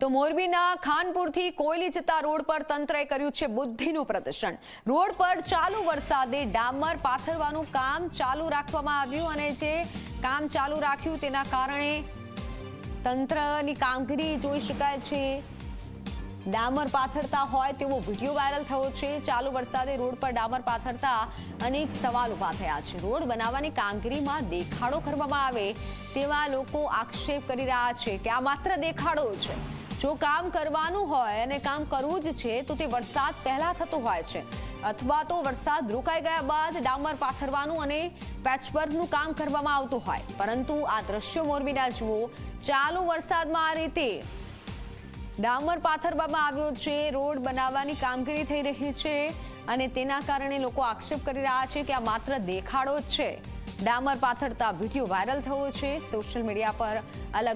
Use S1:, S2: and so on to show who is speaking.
S1: તો મોરબીના ખાનપુરથી કોયલી જતા રોડ પર તંત્રએ કર્યું છે બુદ્ધિનું પ્રદર્શન. રોડ પર ચાલુ વરસાદે ડામર પાથરવાનું કામ ચાલુ રાખવામાં આવ્યું અને જે કામ ચાલુ રાખ્યું તેના કારણે તંત્રની કામગીરી જોઈ શકાય છે. ડામર પાથરતા હોય તેવો વીડિયો વાયરલ થયો છે. ચાલુ વરસાદે રોડ પર ડામર પાથરતા અનેક સવાલ ઊભા થયા છે. રોડ બનાવવાની કામગીરીમાં દેખાડો કરવામાં આવે તેવા લોકો આક્ષેપ કરી રહ્યા છે કે આ માત્ર દેખાડો છે. જો કામ કરવાનું હોય અને કામ કરવું જ છે, તો તે વરસાદ પહેલા થતું હોય છે. અથવા તો વરસાદ રોકાઈ ગયા બાદ ડામર પાથરવાનું અને પેચવર્કનું કામ કરવામાં આવતું હોય. પરંતુ આ દ્રશ્યો મોરબીના જુઓ. ચાલુ વરસાદમાં આ રીતે ડામર પાથરવામાં આવ્યો છે, રોડ બનાવવાની કામગીરી થઈ રહી છે અને તેના કારણે લોકો આક્ષેપ કરી રહ્યા છે કે આ માત્ર દેખાડો જ છે. ડામર પાથરતા વીડિયો વાયરલ થયો છે. સોશિયલ મીડિયા પર અલગ